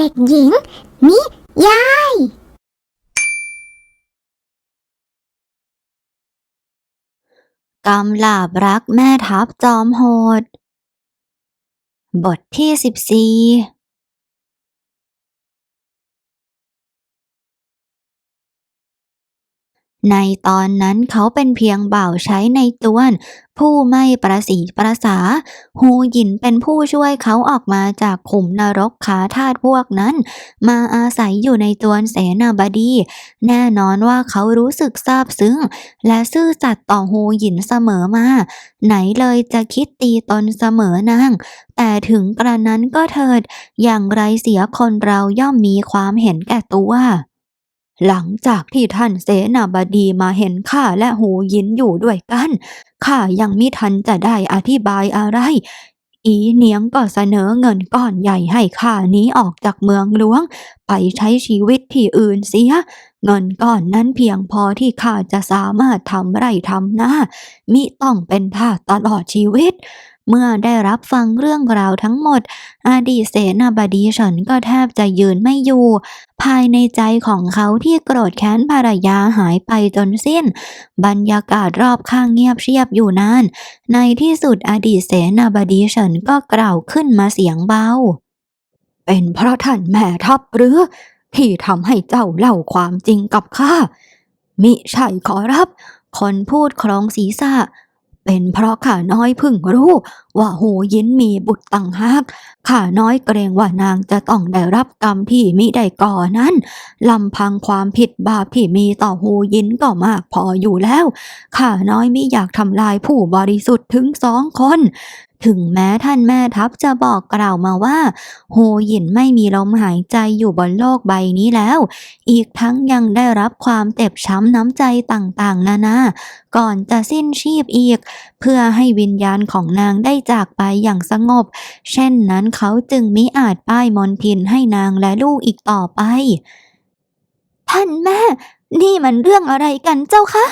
เด็กหญิง นิยาย กำลาบรักแม่ทัพจอมโหด บทที่สิบสี่ ในตอนนั้นเขาเป็นเพียงบ่าวใช้ในตวน ผู้ไม่ประสีประสาฮูหยินเป็นผู้ช่วยเขาออกมาจากขุมนรกขาทาสพวกนั้น มาอาศัยอยู่ในตวนเสนาบดี แน่นอนว่าเขารู้สึกซาบซึ้ง และซื่อสัตย์ต่อฮูหยินเสมอมา ไหนเลยจะคิดตีตนเสมอนาง แต่ถึงกระนั้นก็เถิด อย่างไรเสียคนเราย่อมมีความเห็นแก่ตัว หลังจากที่ท่านเสนาบดีมาเห็นข้าและหูยินอยู่ด้วยกันข้ายังมิทันจะได้อธิบายอะไร อีเหนียงก็เสนอเงินก้อนใหญ่ให้ข้านี้ออกจากเมืองหลวง ไปใช้ชีวิตที่อื่นเสีย เงินก้อนนั้นเพียงพอที่ข้าจะสามารถทำไร่ทำนามิต้องเป็นทาสตลอดชีวิต เมื่อได้รับฟังเรื่องราวทั้งหมดอดีตเสนาบดีเฉินก็แทบจะยืนไม่อยู่ ภายในใจของเขาที่โกรธแค้นภรรยาหายไปจนสิ้น บรรยากาศรอบข้างเงียบเชียบอยู่นาน ในที่สุดอดีตเสนาบดีเฉินก็กล่าวขึ้นมาเสียงเบา เป็นเพราะท่านแม่ทัพหรือ ที่ทำให้เจ้าเล่าความจริงกับข้ามิใช่ขอรับ คนพูดครองศีรษะ เป็นเพราะข้าน้อยพึ่งรู้ ว่าหูยินมีบุตรต่างหากข้าน้อยเกรงว่านางจะต้องได้รับกรรมที่มิได้ก่อนั้นลำพังความผิดบาปที่มีต่อหูยินก็มากพออยู่แล้วข้าน้อยมิอยากทำลายผู้บริสุทธิ์ถึงสองคน ถึงแม้ท่านแม่ทัพจะบอกกล่าวมาว่า โฮหยินไม่มีลมหายใจอยู่บนโลกใบนี้แล้ว อีกทั้งยังได้รับความเจ็บช้ำน้ำใจต่างๆ นานา ก่อนจะสิ้นชีพอีก เพื่อให้วิญญาณของนางได้จากไปอย่างสงบ เช่นนั้นเขาจึงมิอาจป้ายมนทินให้นางและลูกอีกต่อไป ท่านแม่ นี่มันเรื่องอะไรกันเจ้าคะ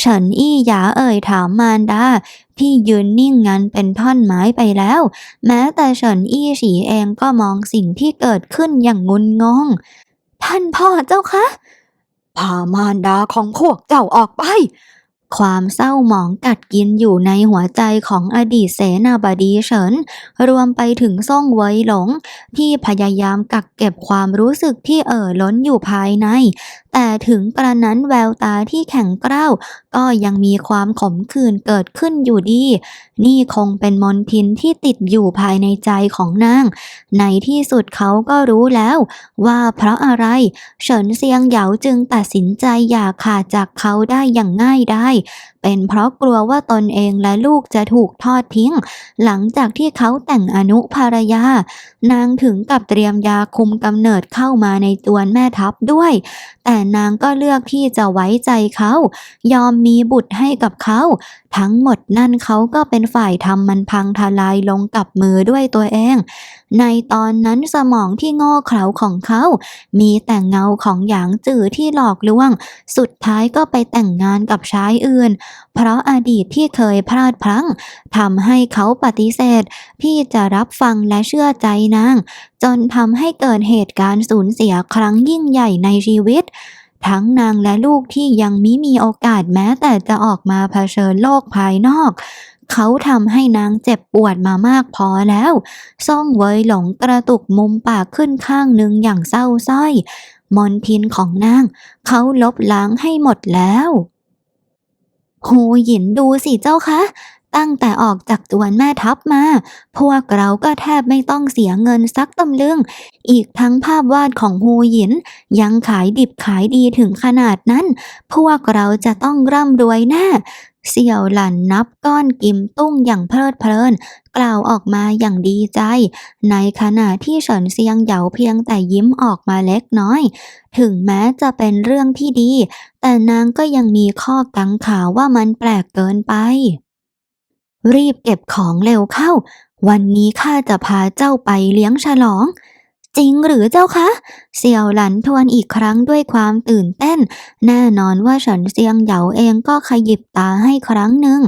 ฉินอี้หยาเอ่ยถามมารดาที่ยืนนิ่งงันเป็นท่อนไม้ไปแล้ว แม้แต่เฉินอี้ฉีเองก็มองสิ่งที่เกิดขึ้นอย่างงุนงง ท่านพ่อเจ้าคะพามารดาของพวกเจ้าออกไป ความเศร้าหมองกัดกินอยู่ในหัวใจของอดีตเสนาบดีเฉิน รวมไปถึงซ่องไว้หลง ที่พยายามกักเก็บความรู้สึกที่เอ่อล้นอยู่ภายใน แต่ถึงกระนั้นแววตาที่แข็งกร้าว ก็ยังมีความขมขื่นเกิดขึ้นอยู่ดี นี่คงเป็นมนทินที่ติดอยู่ภายในใจของนาง ในที่สุดเขาก็รู้แล้ว ว่าเพราะอะไร เฉินเซียงเหยาจึงตัดสินใจอย่าขาดจากเขาได้อย่างง่ายได้ เป็นเพราะกลัวว่าตนเองและลูกจะถูกทอดทิ้ง หลังจากที่เขาแต่งอนุภรรยา นางถึงกับเตรียมยาคุมกำเนิดเข้ามาในจวนแม่ทัพด้วย แต่นางก็เลือกที่จะไว้ใจเขา ยอมมีบุตรให้กับเขา ทั้งหมดนั่นเขาก็เป็นฝ่ายทำมันพังทลายลงกับมือด้วยตัวเอง ในตอนนั้นสมองที่โง่เขลาของเขา มีแต่เงาของหยางจื่อที่หลอกลวง สุดท้ายก็ไปแต่งงานกับชายอื่น เพราะอดีตที่เคยพลาดพลั้งทำให้เขาปฏิเสธ ที่จะรับฟังและเชื่อใจนาง จนทำให้เกิดเหตุการณ์สูญเสียครั้งยิ่งใหญ่ในชีวิต ทั้งนางและลูกที่ยังมิมีโอกาสแม้แต่จะออกมาเผชิญโลกภายนอก เขาทำให้นางเจ็บปวดมามากพอแล้วซ่องเวยหลงกระตุกมุมปากขึ้นข้างหนึ่งอย่างเศร้าสร้อย มนทินของนาง เขาลบล้างให้หมดแล้วหูหยินดูสิเจ้าคะ ตั้งแต่ออกจากจวนแม่ทัพมา พวกเราก็แทบไม่ต้องเสียเงินสักตำลึง อีกทั้งภาพวาดของฮูหยิน ยังขายดิบขายดีถึงขนาดนั้น พวกเราจะต้องร่ำรวยแน่เสี่ยวหลันนับก้อนกิมตุ้งอย่างเพลิดเพลิน กล่าวออกมาอย่างดีใจ ในขณะที่เฉินเซียงเหยาเพียงแต่ยิ้มออกมาเล็กน้อย ถึงแม้จะเป็นเรื่องที่ดี แต่นางก็ยังมีข้อกังขาว่ามันแปลกเกินไป รีบเก็บของเร็วเข้า วันนี้ข้าจะพาเจ้าไปเลี้ยงฉลอง จริงหรือเจ้าคะเสี่ยวหลันทวนอีกครั้งด้วยความตื่นเต้น แน่นอนว่าเฉินเซียงเหยาเองก็ขยิบตาให้ครั้งหนึ่ง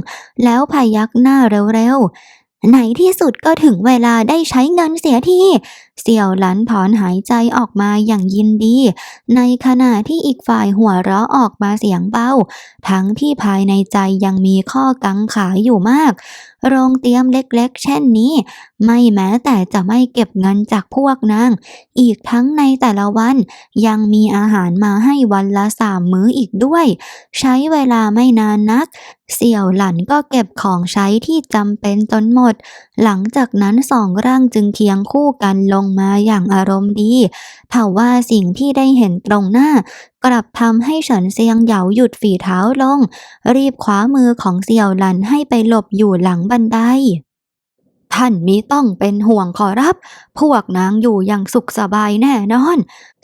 แล้วพยักหน้าเร็วๆ ไหนที่สุดก็ถึงเวลาได้ใช้เงินเสียที เสี่ยวหลันถอนหายใจออกมาอย่างยินดี ในขณะที่อีกฝ่ายหัวเราะออกมาเสียงเบาทั้งที่ภายในใจยังมีข้อกังขาอยู่มาก โรงเตรียมเล็กๆ เช่นนี้ ไม่แม้แต่จะไม่เก็บเงินจากพวกนาง อีกทั้งในแต่ละวัน ยังมีอาหารมาให้วันละสามมื้ออีกด้วย ใช้เวลาไม่นานนัก เสี่ยวหลันก็เก็บของใช้ที่จำเป็นจนหมด หลังจากนั้นสองร่างจึงเคียงคู่กันลงมาอย่างอารมณ์ดีทว่าสิ่งที่ได้เห็นตรงหน้า กลับทำให้เฉินเซียงเหยาหยุดฝีเท้าลง รีบคว้ามือของเสี่ยวหลันให้ไปหลบอยู่หลังบันได ท่านมิต้องเป็นห่วงขอรับ พวกนางอยู่อย่างสุขสบายแน่นอน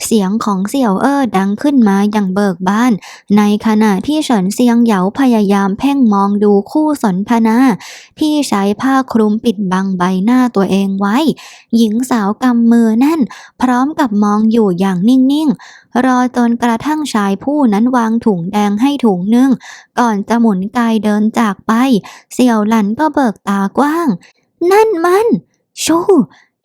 เสียงของเสี่ยวเอ้อดังขึ้นมาอย่างเบิกบาน ในขณะที่เฉินเซียงเหยาพยายามเพ่งมองดูคู่สนทนาที่ใช้ผ้าคลุมปิดบังใบหน้าตัวเองไว้ หญิงสาวกำมือแน่น พร้อมกับมองอยู่อย่างนิ่งๆ รอจนกระทั่งชายผู้นั้นวางถุงแดงให้ถุงหนึ่งก่อนจะหมุนกายเดินจากไป เสี่ยวหลันก็เบิกตากว้าง นั่นมัน ชู่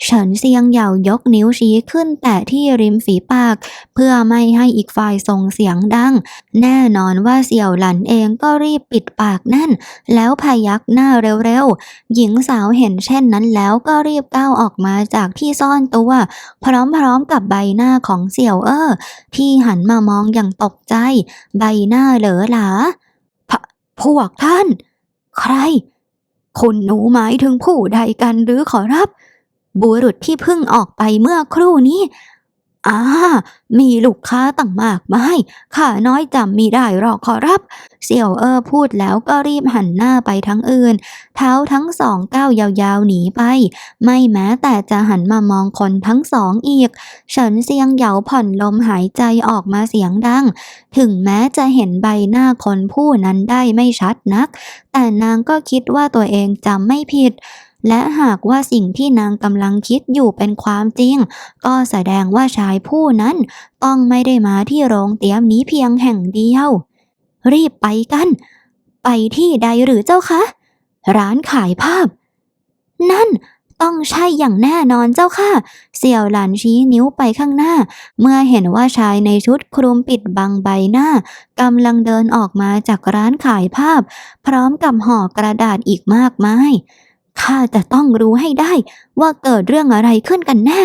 เฉินเซียงเหยายกนิ้วชี้ขึ้นแต่ที่ริมฝีปาก เพื่อไม่ให้อีกฝ่ายส่งเสียงดัง แน่นอนว่าเสี่ยวหลันเองก็รีบปิดปากแน่น แล้วพยักหน้าเร็วๆ หญิงสาวเห็นเช่นนั้นแล้วก็รีบก้าวออกมาจากที่ซ่อนตัว พร้อมๆกับใบหน้าของเสี่ยวเอ้อที่หันมามองอย่างตกใจ ใบหน้าเหลอหลาพพวกท่าน ใคร คุณหนูหมายถึงผู้ใดกันหรือขอรับ บุรุษที่เพิ่งออกไปเมื่อครู่นี้ อ่า มีลูกค้าตั้งมากมายข้าน้อยจำมีได้หรอกขอรับ เสี่ยวเออพูดแล้วก็รีบหันหน้าไปทั้งอื่น เท้าทั้งสองก้าวยาวๆหนีไป ไม่แม้แต่จะหันมามองคนทั้งสองอีกฉินเซียงเหยาผ่อนลมหายใจออกมาเสียงดัง ถึงแม้จะเห็นใบหน้าคนผู้นั้นได้ไม่ชัดนัก แต่นางก็คิดว่าตัวเองจำไม่ผิด และหากว่าสิ่งที่นางกำลังคิดอยู่เป็นความจริง ก็แสดงว่าชายผู้นั้นต้องไม่ได้มาที่โรงเตรียมนี้เพียงแห่งเดียว รีบไปกัน ไปที่ใดหรือเจ้าคะ ร้านขายภาพ นั่นต้องใช่อย่างแน่นอนเจ้าค่ะ เสี่ยวหลานชี้นิ้วไปข้างหน้า เมื่อเห็นว่าชายในชุดคลุมปิดบังใบหน้ากำลังเดินออกมาจากร้านขายภาพ พร้อมกับห่อกระดาษอีกมากมาย ข้าจะต้องรู้ให้ได้ว่าเกิดเรื่องอะไรขึ้นกันแน่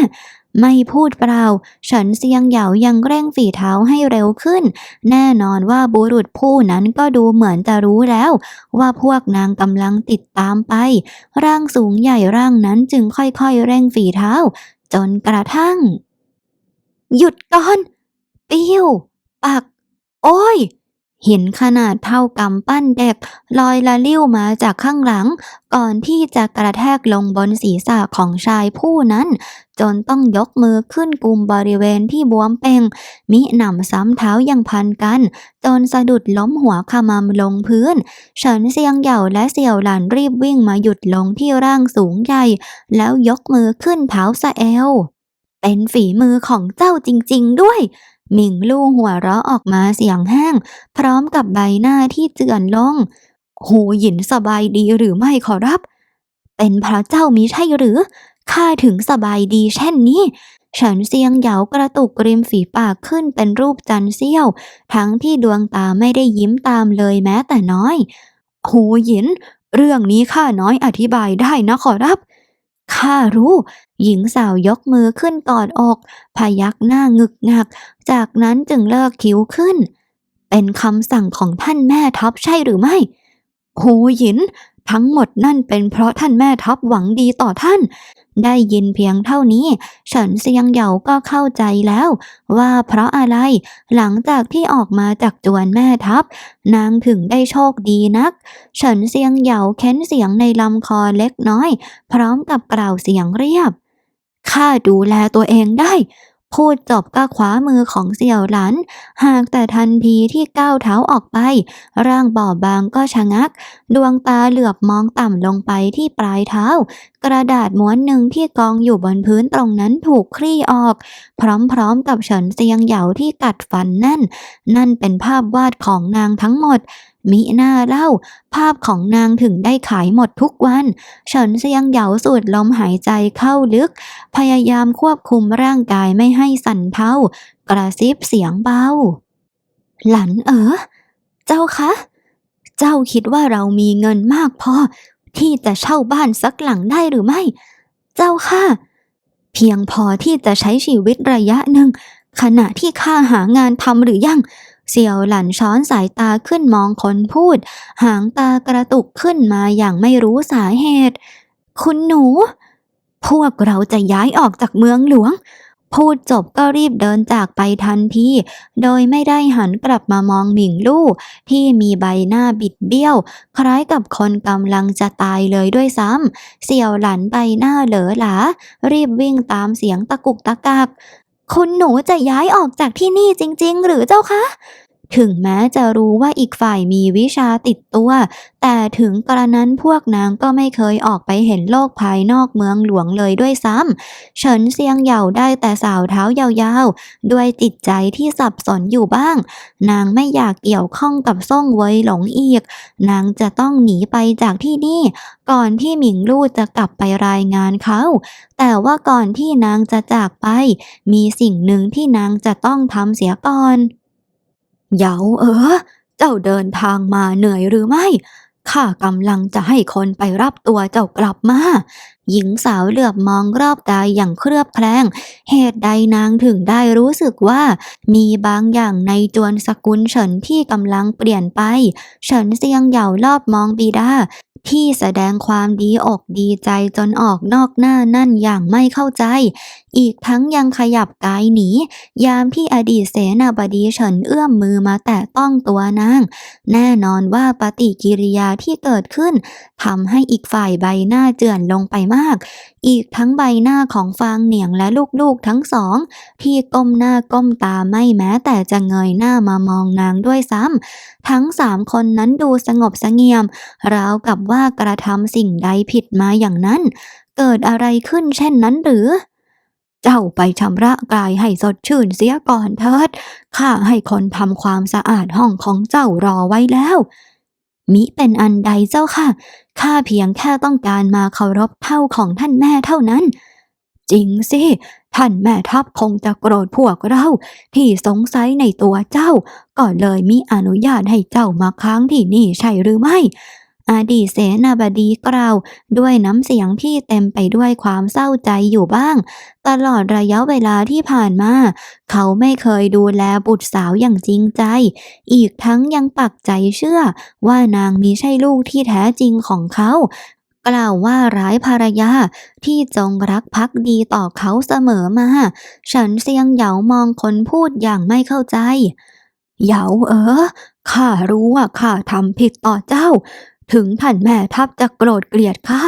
ไม่พูดเปล่า ฉันเซียงเหยายังเร่งฝีเท้าให้เร็วขึ้น แน่นอนว่าบุรุษผู้นั้นก็ดูเหมือนจะรู้แล้ว ว่าพวกนางกำลังติดตามไป ร่างสูงใหญ่ร่างนั้นจึงค่อยๆ เร่งฝีเท้า จนกระทั่ง หยุดก่อน ปิ้ว ปัก โอ้ย หินขนาดเท่ากำปั้นเด็ก ลอยละลิ้วมาจากข้างหลัง ก่อนที่จะกระแทกลงบนศีรษะของชายผู้นั้น จนต้องยกมือขึ้นกุมบริเวณที่บวมเป่ง มิหนำซ้ำเท้ายังพันกัน จนสะดุดล้มหัวขมำลงพื้นเฉินเซียงเหย่าและเสี่ยวหลานรีบวิ่งมาหยุดลงที่ร่างสูงใหญ่ แล้วยกมือขึ้นเท้าสะเอวเป็นฝีมือของเจ้าจริง ๆ ด้วย หมิงลู่หัวเราะออกมาเสียงแห้ง พร้อมกับใบหน้าที่เจือนลง หูหยินสบายดีหรือไม่ขอรับ เป็นพระเจ้ามิใช่หรือข้าถึงสบายดีเช่นนี้ ฉันเซียงเหยากระตุกริมฝีปากขึ้นเป็นรูปจันเสี้ยว ทั้งที่ดวงตาไม่ได้ยิ้มตามเลยแม้แต่น้อย หูหยิน เรื่องนี้ข้าน้อยอธิบายได้นะขอรับ ข้ารู้ หญิงสาวยกมือขึ้นกอดอก พยักหน้างึกงัก จากนั้นจึงเลิกคิ้วขึ้น เป็นคำสั่งของท่านแม่ทัพใช่หรือไม่ หูหยิน ทั้งหมดนั่นเป็นเพราะท่านแม่ทัพหวังดีต่อท่าน ได้ยินเพียงเท่านี้เฉินเซียงเหยาก็เข้าใจแล้ว ว่าเพราะอะไรหลังจากที่ออกมาจากจวนแม่ทัพ นางถึงได้โชคดีนักเฉินเซียงเหยาเค้นเสียงในลำคอเล็กน้อย พร้อมกับกล่าวเสียงเรียบข้าดูแลตัวเองได้ พูดจบก็คว้ามือของเสี่ยวหลัน หากแต่ทันทีที่ก้าวเท้าออกไป ร่างบอบบางก็ชะงัก ดวงตาเหลือบมองต่ำลงไปที่ปลายเท้า กระดาษม้วนหนึ่งที่กองอยู่บนพื้นตรงนั้นถูกคลี่ออก พร้อมๆกับเฉินเซียงเหยาที่กัดฟันแน่น นั่นเป็นภาพวาดของนางทั้งหมด มิหน้าเล่า ภาพของนางถึงได้ขายหมดทุกวัน เฉินเซียงเหยาสูดลมหายใจเข้าลึก พยายามควบคุมร่างกายไม่ให้สั่นเทากระซิบเสียงเบา หลันเอ๋อเจ้าคะ เจ้าคิดว่าเรามีเงินมากพอ ที่จะเช่าบ้านสักหลังได้หรือไม่ เจ้าค่ะ เพียงพอที่จะใช้ชีวิตระยะหนึ่ง ขณะที่ข้าหางานทำหรือยัง เสี่ยวหลันช้อนสายตาขึ้นมองคนพูด หางตากระตุกขึ้นมาอย่างไม่รู้สาเหตุ คุณหนู พวกเราจะย้ายออกจากเมืองหลวง พูดจบก็รีบเดินจากไปทันทีโดยไม่ได้หันกลับมามองหมิงลู่ที่มีใบหน้าบิดเบี้ยว คล้ายกับคนกำลังจะตายเลยด้วยซ้ำเสี่ยวหลันใบหน้าเหลอหลา รีบวิ่งตามเสียงตะกุกตะกักคุณหนูจะย้ายออกจากที่นี่จริง ๆ หรือเจ้าคะ ถึงแม้จะรู้ว่าอีกฝ่ายมีวิชาติดตัว แต่ถึงกระนั้นพวกนางก็ไม่เคยออกไปเห็นโลกภายนอกเมืองหลวงเลยด้วยซ้ำเฉินเซียงเหย่าได้แต่สาวเท้ายาวๆ ด้วยจิตใจที่สับสนอยู่บ้าง นางไม่อยากเกี่ยวข้องกับซ่งเวยหลงอีก นางจะต้องหนีไปจากที่นี่ ก่อนที่หมิงลู่จะกลับไปรายงานเขา แต่ว่าก่อนที่นางจะจากไป มีสิ่งหนึ่งที่นางจะต้องทำเสียก่อน เหยาเออ เจ้าเดินทางมาเหนื่อยหรือไม่ ข้ากำลังจะให้คนไปรับตัวเจ้ากลับมา หญิงสาวเหลือบมองรอบกายอย่างเครือบแคลง เหตุใดนางถึงได้รู้สึกว่า มีบางอย่างในจวนสกุลเฉินที่กำลังเปลี่ยนไป เฉินเซียงเหยารอบมองบีดา ที่แสดงความดีอกดีใจจนออกนอกหน้านั่นอย่างไม่เข้าใจ อีกทั้งยังขยับกายหนี ยามที่อดีตเสนาบดีเฉินเอื้อมมือมาแตะต้องตัวนาง แน่นอนว่าปฏิกิริยาที่เกิดขึ้นทำให้อีกฝ่ายใบหน้าเจือนลงไปมาก อีกทั้งใบหน้าของฟางเหนียงและลูกๆทั้งสอง ที่ก้มหน้าก้มตาไม่แม้แต่จะเงยหน้ามามองนางด้วยซ้ำทั้งสามคนนั้นดูสงบสงเียม ราวกับว่ากระทำสิ่งใดผิดมาอย่างนั้น เกิดอะไรขึ้นเช่นนั้นหรือ เจ้าไปชำระกายให้สดชื่นเสียก่อนเถิดข้าให้คนทำความสะอาดห้องของเจ้ารอไว้แล้ว มิเป็นอันใดเจ้าค่ะ ข้าเพียงแค่ต้องการมาเคารพเท่าของท่านแม่เท่านั้น จริงสิ ท่านแม่ทัพคงจะโกรธพวกเรา ที่สงสัยในตัวเจ้า ก็เลยมิอนุญาตให้เจ้ามาค้างที่นี่ใช่หรือไม่ อดีตเสนาบดีกล่าว ด้วยน้ำเสียงที่เต็มไปด้วยความเศร้าใจอยู่บ้าง ตลอดระยะเวลาที่ผ่านมา เขาไม่เคยดูแลบุตรสาวอย่างจริงใจ อีกทั้งยังปักใจเชื่อ ว่านางมิใช่ลูกที่แท้จริงของเขากล่าวว่าร้ายภรรยาที่จงรักภักดีต่อเขาเสมอมา ฉันเซียงเหยามองคนพูดอย่างไม่เข้าใจ เหยาเออข้ารู้ว่าข้าทำผิดต่อเจ้า ถึงท่านแม่ทัพจะโกรธเกลียดข้า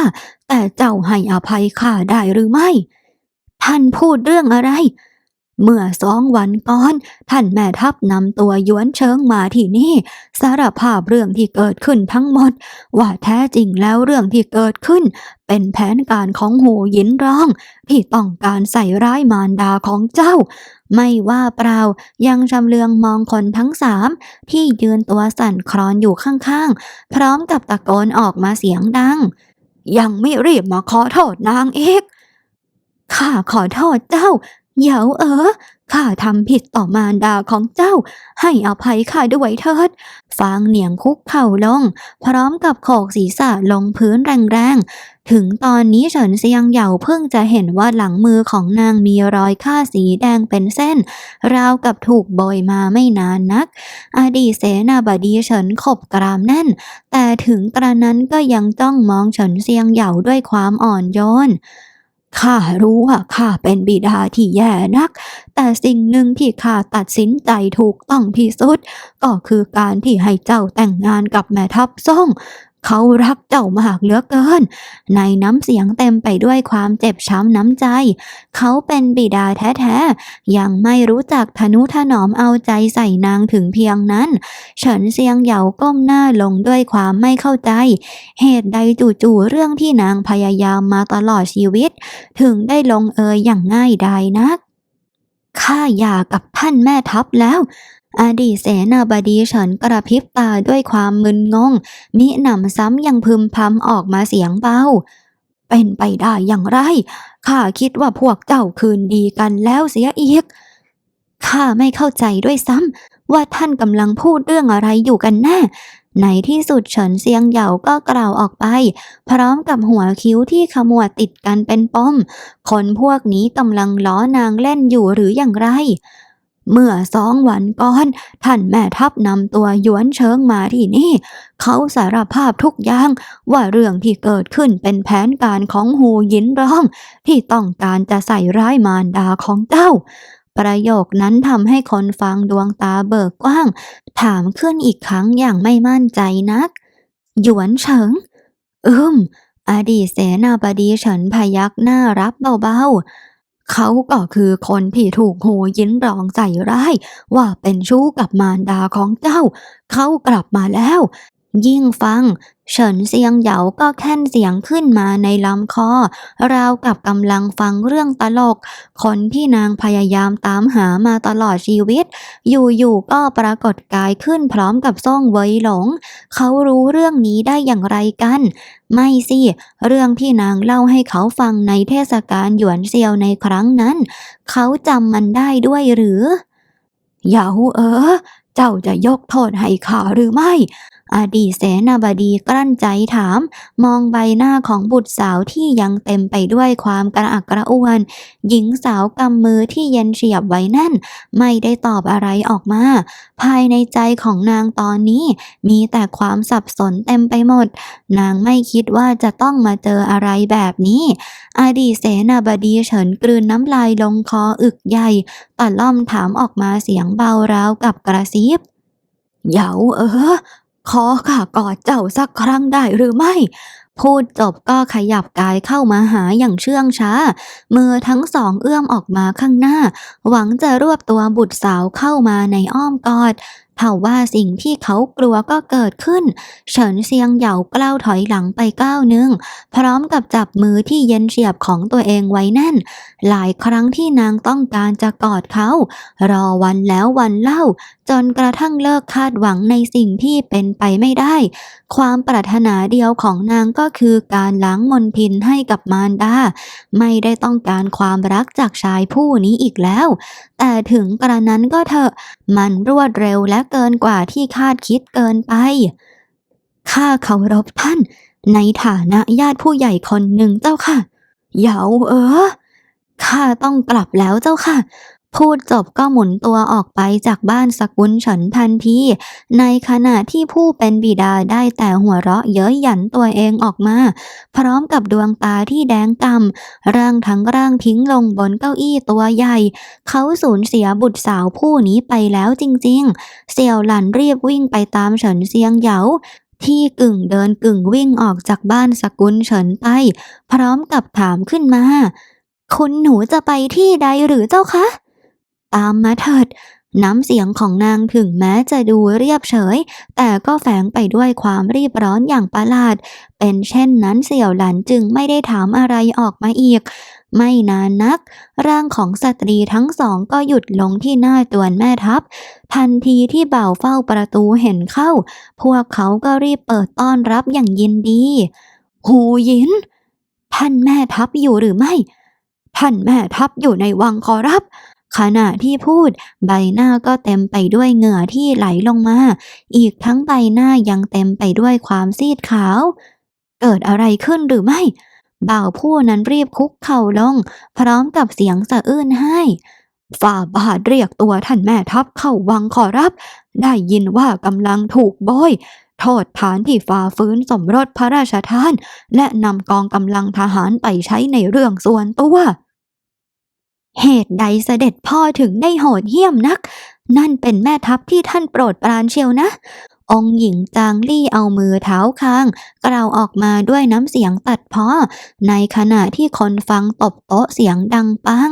แต่เจ้าให้อภัยข้าได้หรือไม่ ท่านพูดเรื่องอะไร เมื่อสองวันก่อน ท่านแม่ทัพนำตัวหยวนเชิงมาที่นี่ สารภาพเรื่องที่เกิดขึ้นทั้งหมด ว่าแท้จริงแล้วเรื่องที่เกิดขึ้น เป็นแผนการของหูหยินร้อง ที่ต้องการใส่ร้ายมารดาของเจ้า ไม่ว่าเปล่ายังชำเลืองมองคนทั้งสามที่ยืนตัวสั่นคลอนอยู่ข้างๆ พร้อมกับตะโกนออกมาเสียงดัง ยังไม่รีบมาขอโทษนางอีกข้าขอโทษเจ้า เหยาเออข้าทำผิดต่อมารดาของเจ้า ให้อภัยข้าด้วยเถิด ฟางเหนียงคุกเข่าลง พร้อมกับโขกศีรษะลงพื้นแรงๆ ถึงตอนนี้เฉินเซียงเหยาเพิ่งจะเห็นว่าหลังมือของนางมีรอยค่าสีแดงเป็นเส้น ราวกับถูกโบยมาไม่นานนัก อดีตเสนาบดีเฉินขบกรามแน่น แต่ถึงกระนั้นก็ยังจ้องมองเฉินเซียงเหยาด้วยความอ่อนโยน ข้ารู้ว่าข้าเป็นบิดาที่แย่นัก แต่สิ่งหนึ่งที่ข้าตัดสินใจถูกต้องที่สุด ก็คือการที่ให้เจ้าแต่งงานกับแม่ทัพซ่ง เขารักเจ้ามากเหลือเกิน ในน้ำเสียงเต็มไปด้วยความเจ็บช้ำน้ำใจ เขาเป็นบิดาแท้ๆ ยังไม่รู้จักทนุถนอมเอาใจใส่นางถึงเพียงนั้น เฉินเซียงเหยาก้มหน้าลงด้วยความไม่เข้าใจ เหตุใดจู่ๆเรื่องที่นางพยายามมาตลอดชีวิต ถึงได้ลงเอยอย่างง่ายดายนักข้าหย่ากับท่านแม่ทัพแล้ว อดีตเสนาบดีเฉินกระพริบตาด้วยความมึนงง มิหนำซ้ำยังพึมพำออกมาเสียงเบาเป็นไปได้อย่างไร ข้าคิดว่าพวกเจ้าคืนดีกันแล้วเสียอีก ข้าไม่เข้าใจด้วยซ้ำว่าท่านกำลังพูดเรื่องอะไรอยู่กันแน่ ในที่สุดเฉินเซียงเหยาก็กล่าวออกไป พร้อมกับหัวคิ้วที่ขมวดติดกันเป็นปม คนพวกนี้กำลังล้อนางเล่นอยู่หรืออย่างไร เมื่อสองวันก่อนท่านแม่ทัพนำตัวหยวนเชิงมาที่นี่ เขาสารภาพทุกอย่างว่าเรื่องที่เกิดขึ้นเป็นแผนการของหูยินร้อง ที่ต้องการจะใส่ร้ายมารดาของเจ้า ประโยคนั้นทำให้คนฟังดวงตาเบิกกว้าง ถามขึ้นอีกครั้งอย่างไม่มั่นใจนัก หยวนเฉิงอืมอดีตเสนาบดีเฉินพยักหน้ารับเบาๆ เขาก็คือคนที่ถูกโหยินรองใส่ร้าย ว่าเป็นชู้กับมารดาของเจ้า เขากลับมาแล้ว ยิ่งฟัง เฉินเซียงเหยาก็แค่นเสียงขึ้นมาในลำคอ ราวกับกำลังฟังเรื่องตลก คนที่นางพยายามตามหามาตลอดชีวิต อยู่ๆก็ปรากฏกายขึ้นพร้อมกับซ่องเวยหลง เขารู้เรื่องนี้ได้อย่างไรกัน ไม่สิ เรื่องที่นางเล่าให้เขาฟังในเทศกาลหยวนเซียวในครั้งนั้น เขาจำมันได้ด้วยหรือ เหยาเออ เจ้าจะยกโทษให้ข้าหรือไม่ อดีตเสนาบดีกลั้นใจถาม มองใบหน้าของบุตรสาวที่ยังเต็มไปด้วยความกระอักกระอ่วน หญิงสาวกำมือที่เย็นเฉียบไว้แน่น ไม่ได้ตอบอะไรออกมา ภายในใจของนางตอนนี้ มีแต่ความสับสนเต็มไปหมด นางไม่คิดว่าจะต้องมาเจออะไรแบบนี้ อดีตเสนาบดีเฉินกลืนน้ำลายลงคออึกใหญ่ตะล่อมถามออกมาเสียงเบาราวกับกระซิบเหยาเออ ขอข้ากอดเจ้าสักครั้งได้หรือไม่ พูดจบก็ขยับกายเข้ามาหาอย่างเชื่องช้า มือทั้งสองเอื้อมออกมาข้างหน้า หวังจะรวบตัวบุตรสาวเข้ามาในอ้อมกอดเท่าว่าสิ่งที่เขากลัวก็เกิดขึ้น เฉินเซียงเหยากล้าวถอยหลังไปก้าวหนึ่ง พร้อมกับจับมือที่เย็นเฉียบของตัวเองไว้แน่น หลายครั้งที่นางต้องการจะกอดเขา รอวันแล้ววันเล่าจนกระทั่งเลิกคาดหวังในสิ่งที่เป็นไปไม่ได้ ความปรารถนาเดียวของนางก็คือการล้างมนทินให้กับมารดา ไม่ได้ต้องการความรักจากชายผู้นี้อีกแล้ว แต่ถึงกระนั้นก็เถอะ มันรวดเร็วและเกินกว่าที่คาดคิดเกินไป ข้าเคารพท่าน ในฐานะญาติผู้ใหญ่คนหนึ่งเจ้าค่ะ เหยาเออข้าต้องกลับแล้วเจ้าค่ะ พูดจบก็หมุนตัวออกไปจากบ้านสกุลเฉินทันทีในขณะที่ผู้เป็นบิดาได้แต่หัวเราะเย้ยหยันตัวเองออกมา พร้อมกับดวงตาที่แดงกำร่างทั้งร่างทิ้งลงบนเก้าอี้ตัวใหญ่ เขาสูญเสียบุตรสาวผู้นี้ไปแล้วจริงๆ เสี่ยวหลันรีบวิ่งไปตามเฉินเซียงเหยาที่กึ่งเดินกึ่งวิ่งออกจากบ้านสกุลเฉินไป พร้อมกับถามขึ้นมา คุณหนูจะไปที่ใดหรือเจ้าคะ ตามมาเถิด น้ำเสียงของนางถึงแม้จะดูเรียบเฉย แต่ก็แฝงไปด้วยความรีบร้อนอย่างประหลาด เป็นเช่นนั้นเสี่ยวหลันจึงไม่ได้ถามอะไรออกมาอีก ไม่นานนัก ร่างของสตรีทั้งสองก็หยุดลงที่หน้าตัวนแม่ทัพ ทันทีที่เบ่าเฝ้าประตูเห็นเข้า พวกเขาก็รีบเปิดต้อนรับอย่างยินดี หูยิน ท่านแม่ทัพอยู่หรือไม่ท่านแม่ทัพอยู่ในวังขอรับ ขณะที่พูดใบหน้าก็เต็มไปด้วยเหงื่อที่ไหลลงมา อีกทั้งใบหน้ายังเต็มไปด้วยความซีดขาว เกิดอะไรขึ้นหรือไม่ บ่าวผู้นั้นรีบคุกเข่าลง พร้อมกับเสียงสะอื้นให้ฝ่าบาทเรียกตัวท่านแม่ทัพเข้าวังขอรับ ได้ยินว่ากำลังถูกโบยโทษฐานที่ฝ่าฟื้นสมรสพระราชทาน และนำกองกำลังทหารไปใช้ในเรื่องส่วนตัว เหตุใดเสด็จพ่อถึงได้โหดเหี้ยมนัก นั่นเป็นแม่ทัพที่ท่านโปรดปรานเชียวนะ องค์หญิงจางลี่เอามือเท้าคาง กล่าวออกมาด้วยน้ำเสียงตัดพ้อ ในขณะที่คนฟังตบโต๊ะเสียงดังปัง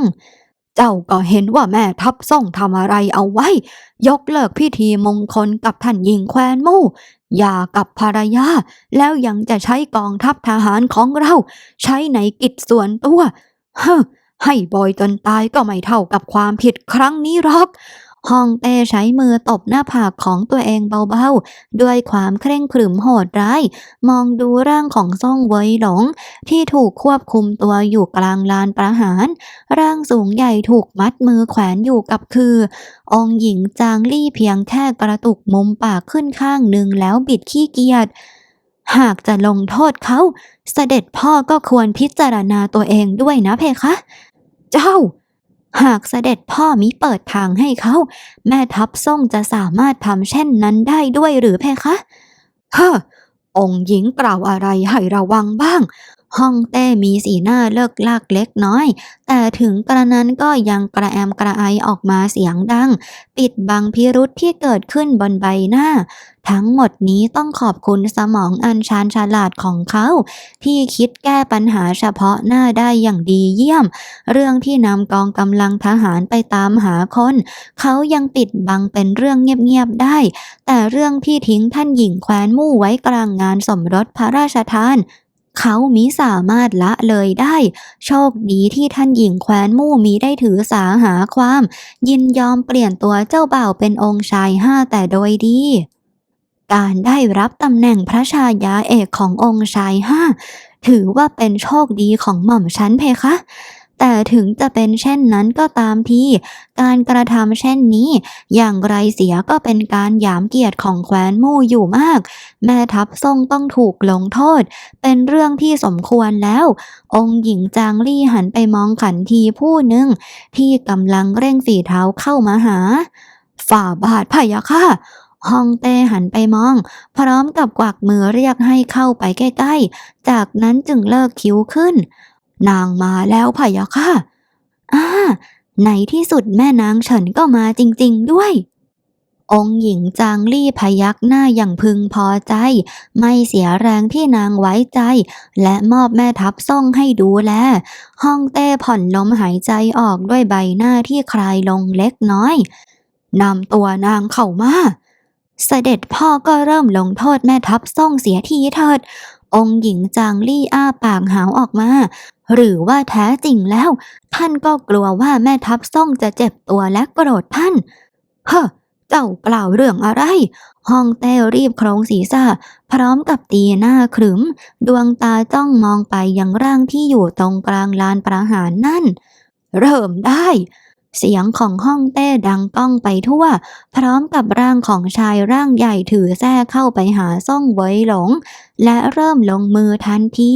เจ้าก็เห็นว่าแม่ทัพส่งทำอะไรเอาไว้ ยกเลิกพิธีมงคลกับท่านหญิงแควนมู่หย่ากับภรรยา แล้วยังจะใช้กองทัพทหารของเรา ใช้ในกิจส่วนตัว เฮ้อ ให้บอยจนตายก็ไม่เท่ากับความผิดครั้งนี้หรอกฮองเต้ใช้มือตบหน้าผากของตัวเองเบาๆ ด้วยความเคร่งขรึมโหดร้าย มองดูร่างของซ่องเวยหลง ที่ถูกควบคุมตัวอยู่กลางลานประหาร ร่างสูงใหญ่ถูกมัดมือแขวนอยู่กับคือ องหญิงจางลี่เพียงแค่กระตุกมุมปากขึ้นข้างหนึ่งแล้วบิดขี้เกียจหากจะลงโทษเขา เสด็จพ่อก็ควรพิจารณาตัวเองด้วยนะเพคะ เจ้า หากเสด็จพ่อมิเปิดทางให้เขา แม่ทัพส่งจะสามารถทำเช่นนั้นได้ด้วยหรือเพคะ ฮะอองค์หญิงกล่าวอะไรให้ระวังบ้าง ฮ่องเต้มีสีหน้าเลิกลากเล็กน้อย แต่ถึงกระนั้นก็ยังกระแอมกระไอออกมาเสียงดัง ปิดบังพิรุษที่เกิดขึ้นบนใบหน้า ทั้งหมดนี้ต้องขอบคุณสมองอันชาญฉลาดของเขา ที่คิดแก้ปัญหาเฉพาะหน้าได้อย่างดีเยี่ยม เรื่องที่นำกองกำลังทหารไปตามหาคน เขายังปิดบังเป็นเรื่องเงียบๆได้ แต่เรื่องที่ทิ้งท่านหญิงแคว้นมู่ไว้กลางงานสมรสพระราชทาน เขามิสามารถละเลยได้ โชคดีที่ท่านหญิงแคว้นมู่มีได้ถือสาหาความ ยินยอมเปลี่ยนตัวเจ้าบ่าวเป็นองค์ชายห้าแต่โดยดี การได้รับตำแหน่งพระชายาเอกขององค์ชายห้าถือว่าเป็นโชคดีของหม่อมชันเพคะ แต่ถึงจะเป็นเช่นนั้นก็ตามทีการกระทำเช่นนี้ อย่างไรเสียก็เป็นการหยามเกียรติของแคว้นมู่อยู่มาก แม่ทัพทรงต้องถูกลงโทษ เป็นเรื่องที่สมควรแล้ว องค์หญิงจางลี่หันไปมองขันทีผู้หนึ่ง ที่กำลังเร่งฝีเท้าเข้ามาหา ฝ่าบาทพะยะค่ะฮองเต้หันไปมอง พร้อมกับกวักมือเรียกให้เข้าไปใกล้ๆ จากนั้นจึงเลิกคิ้วขึ้น นางมาแล้วพะยะค่ะอ่าในที่สุดแม่นางเฉินก็มาจริง ๆ ด้วย องค์หญิงจางลี่พยักหน้าอย่างพึงพอใจ ไม่เสียแรงที่นางไว้ใจ และมอบแม่ทัพส่งให้ดูแล ห้องเต้ผ่อนลมหายใจออกด้วยใบหน้าที่คลายลงเล็กน้อยนำตัวนางเข้ามาเสด็จพ่อก็เริ่มลงโทษแม่ทัพส่งเสียทีเถิด องค์หญิงจางลี่อ้าปากหาวออกมา หรือว่าแท้จริงแล้ว ท่านก็กลัวว่าแม่ทัพส่งจะเจ็บตัวและโกรธท่าน เฮ้อเจ้ากล่าวเรื่องอะไรห้องเต้รีบโครงศีรษะพร้อมกับตีหน้าขรึม ดวงตาจ้องมองไปยังร่างที่อยู่ตรงกลางลานประหารนั่น เริ่มได้ เสียงของห้องเต้ดังก้องไปทั่ว พร้อมกับร่างของชายร่างใหญ่ถือแส้เข้าไปหาซ่องไว้หลง และเริ่มลงมือทันที